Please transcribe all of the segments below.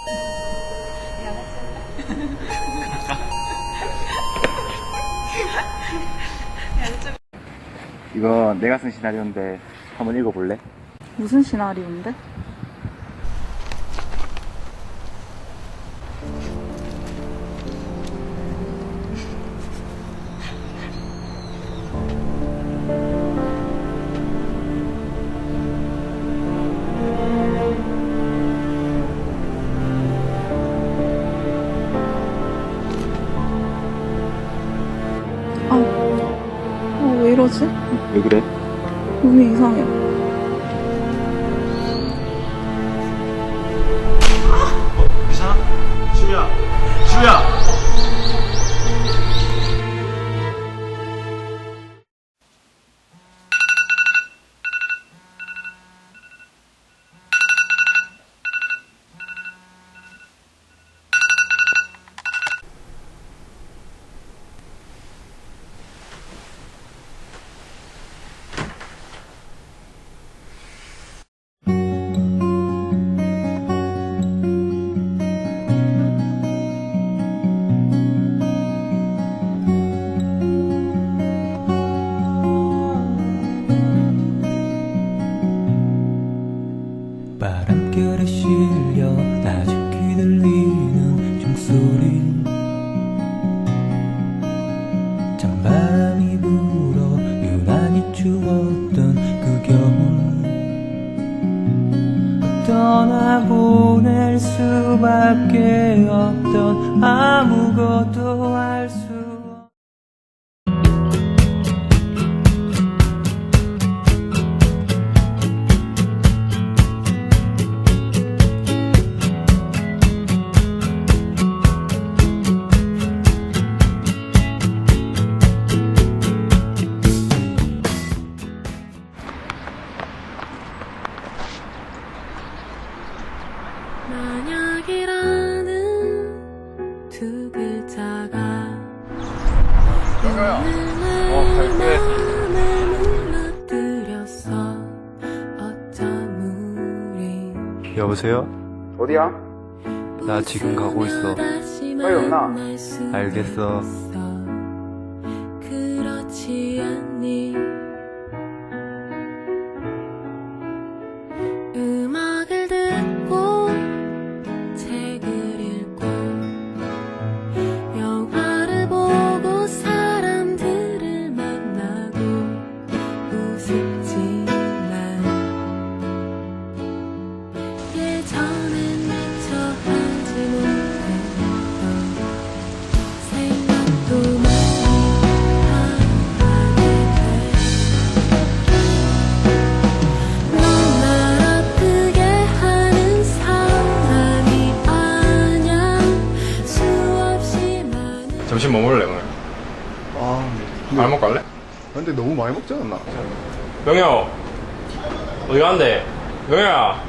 이거 내가 쓴 시나리오인데 한번 읽어볼래? 무슨 시나리오인데? 왜 그래? 몸이 이상해. 어, 어쩜 우리 여보세요? 어디야? 나 지금 가고 있어. 빨리 온나? 알겠어. 먹을래 오늘? 아, 알먹 갈래? 근데 너무 많이 먹지 않나? 명혁 어디 가는데? 명혁아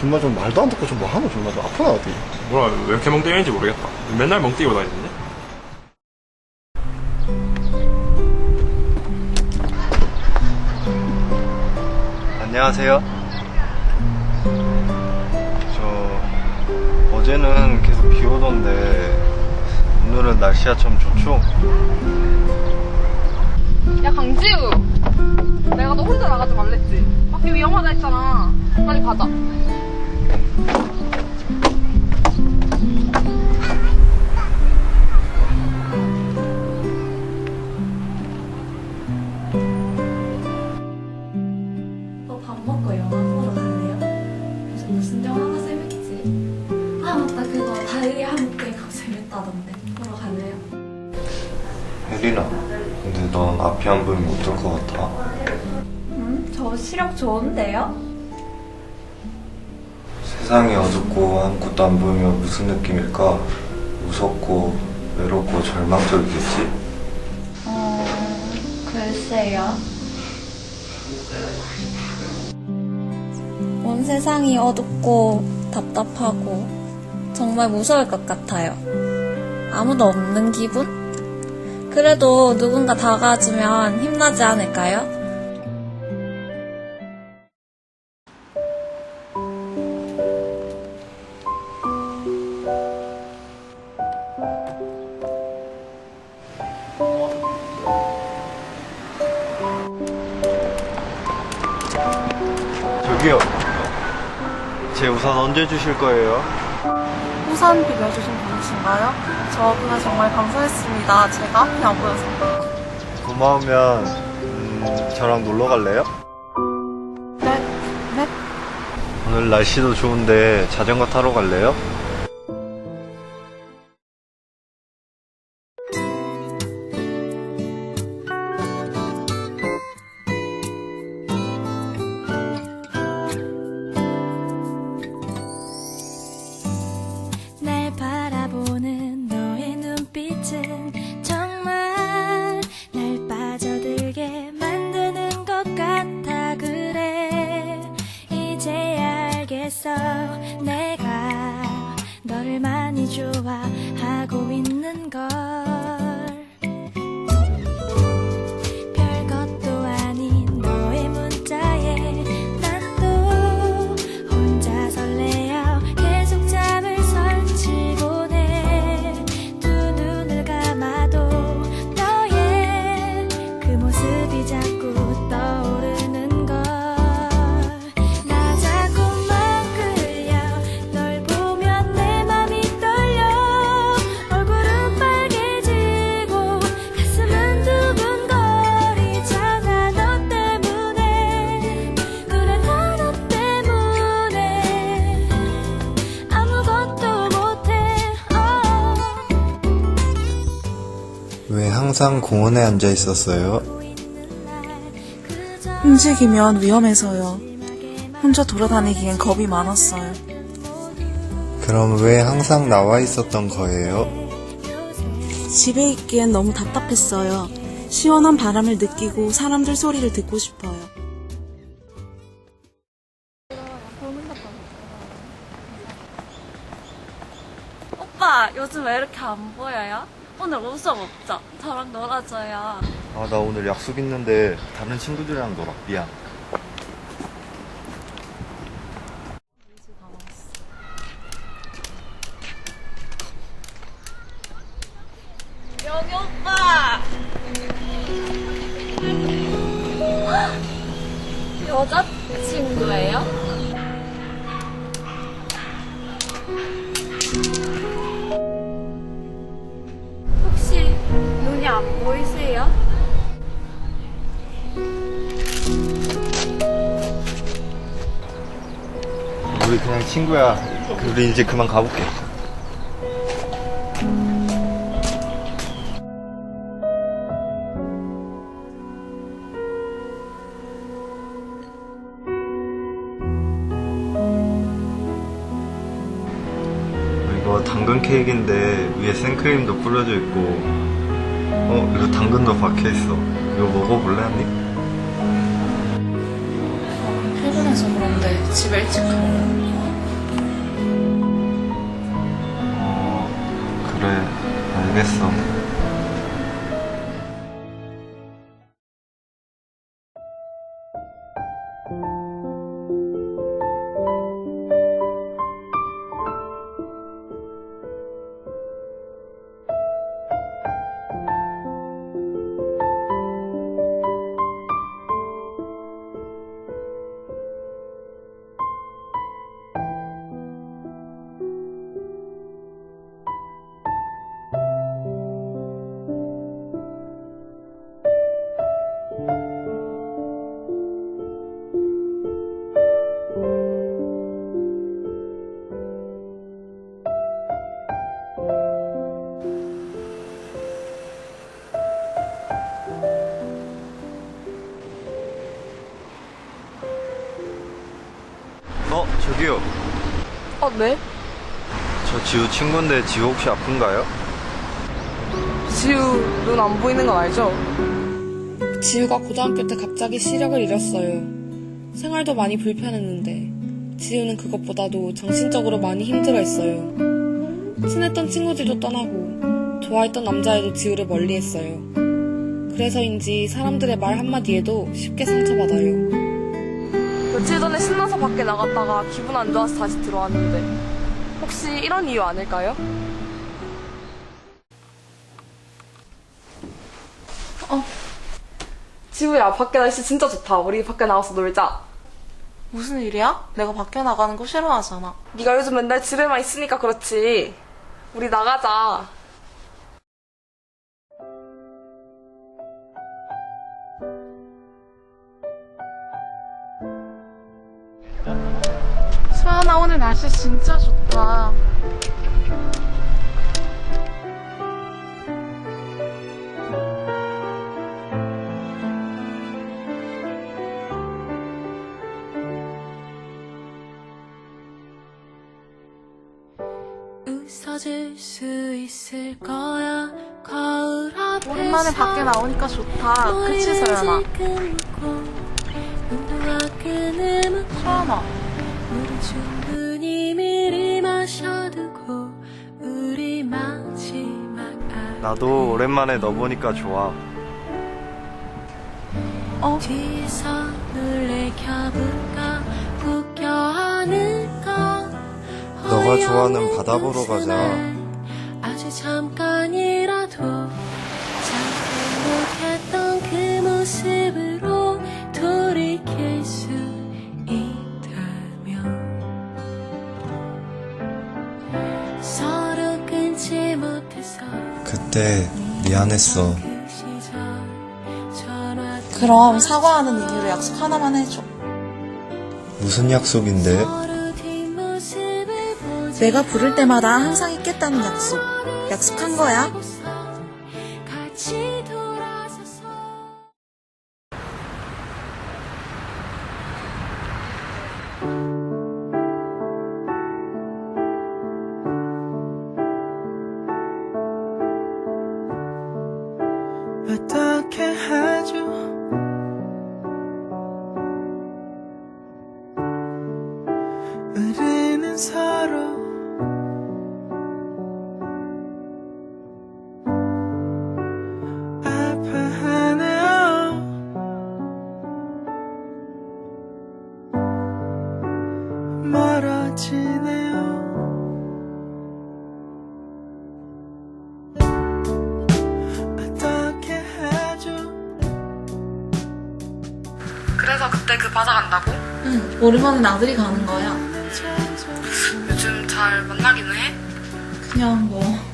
정말 좀 말도 안 듣고 좀 뭐 하노 정말 좀 아프나 어디? 뭐야 왜 이렇게 멍 때리는지 모르겠다 맨날 멍 때리고 다니는데? 안녕하세요. 저 어제는 계속 비 오던데 오늘은 날씨가 참 좋죠? 야 강지우! 내가 너 혼자 나가지 말랬지? 밖에 위험하다 했잖아. 빨리 가자 재밌다던데 보러 갈래요? 혜린아, 근데 넌 앞이 안 보이면 어떨 것 같아? 음? 저 시력 좋은데요? 세상이 어둡고 아무것도 안 보이면 무슨 느낌일까? 무섭고 외롭고 절망적이겠지? 어... 글쎄요 온 세상이 어둡고 답답하고 정말 무서울 것 같아요. 아무도 없는 기분? 그래도 누군가 다가와주면 힘나지 않을까요? 저기요. 제 우산 언제 주실 거예요? 우산 빌려주신 거 분이신가요? 저 그날 정말 감사했습니다. 제가 앞이 안 보여서. 고마우면 음, 저랑 놀러 갈래요? 네, 네. 오늘 날씨도 좋은데 자전거 타러 갈래요? 항상 공원에 앉아 있었어요? 움직이면 위험해서요. 혼자 돌아다니기엔 겁이 많았어요. 그럼 왜 항상 나와 있었던 거예요? 집에 있기엔 너무 답답했어요. 시원한 바람을 느끼고 사람들 소리를 듣고 싶어요. 오빠 요즘 왜 이렇게 안 보여요? 오늘 옷수 없죠? 저랑 놀아줘요 아, 나 오늘 약속 있는데 다른 친구들이랑 놀아. 미안. 친구야. 우리 이제 그만 가볼게. 이거 당근 케이크인데 위에 생크림도 뿌려져 있고 어 이거 당근도 박혀 있어. 이거 먹어볼래 한 입? 피곤해서 그런데 집에 일찍. 어 그래 알겠어. 어, 네? 저 지우 친구인데 지우 혹시 아픈가요? 지우 눈 안 보이는 건 알죠? 지우가 고등학교 때 갑자기 시력을 잃었어요. 생활도 많이 불편했는데 지우는 그것보다도 정신적으로 많이 힘들어했어요. 친했던 친구들도 떠나고 좋아했던 남자애도 지우를 멀리했어요. 그래서인지 사람들의 말 한마디에도 쉽게 상처받아요. 며칠 전에 신나서 밖에 나갔다가 기분 안 좋아서 다시 들어왔는데 혹시 이런 이유 아닐까요? 어 지우야 밖에 날씨 진짜 좋다 우리 밖에 나가서 놀자 무슨 일이야? 내가 밖에 나가는 거 싫어하잖아. 네가 요즘 맨날 집에만 있으니까 그렇지. 우리 나가자. 오늘 날씨 진짜 좋다. 오랜만에 밖에 나오니까 좋다. 그치 서연아? 마셔두고 우리 마지막 알 나도 오랜만에 너 보니까 좋아. 어? 뒤에서 놀래켜볼까 웃겨 하는가 너가 좋아하는 바다 보러 가자. 그때 미안했어. 그 시절 전화 그럼 사과하는 의미로 약속 하나만 해줘. 무슨 약속인데? 내가 부를 때마다 항상 있겠다는 약속. 약속한 거야. 그래서 그때 그 바다 간다고? 응, 오랜만에 나들이 가는 거야. 요즘 잘 만나기는 해? 그냥 뭐.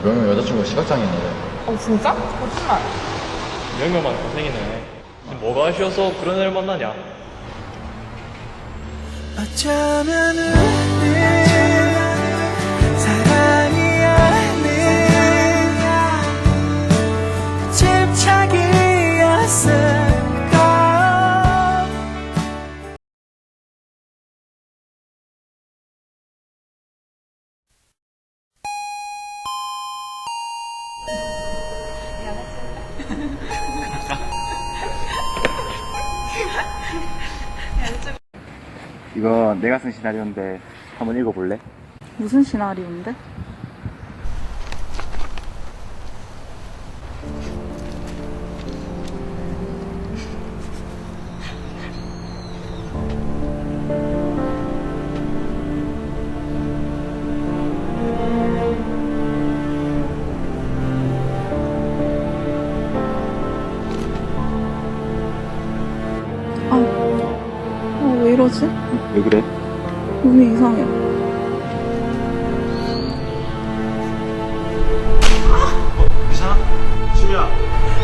야, 명영 여자친구 시각장애인이래. 어, 진짜? 거짓말. 명명만 고생이네. 뭐가 아쉬워서 그런 애를 만나냐? 어쩌면 우리 이거 내가 쓴 시나리오인데 한번 읽어볼래? 무슨 시나리오인데? 아, 어, 왜 그래? 몸이 이상해. 괜찮아? 지우야, 지우야!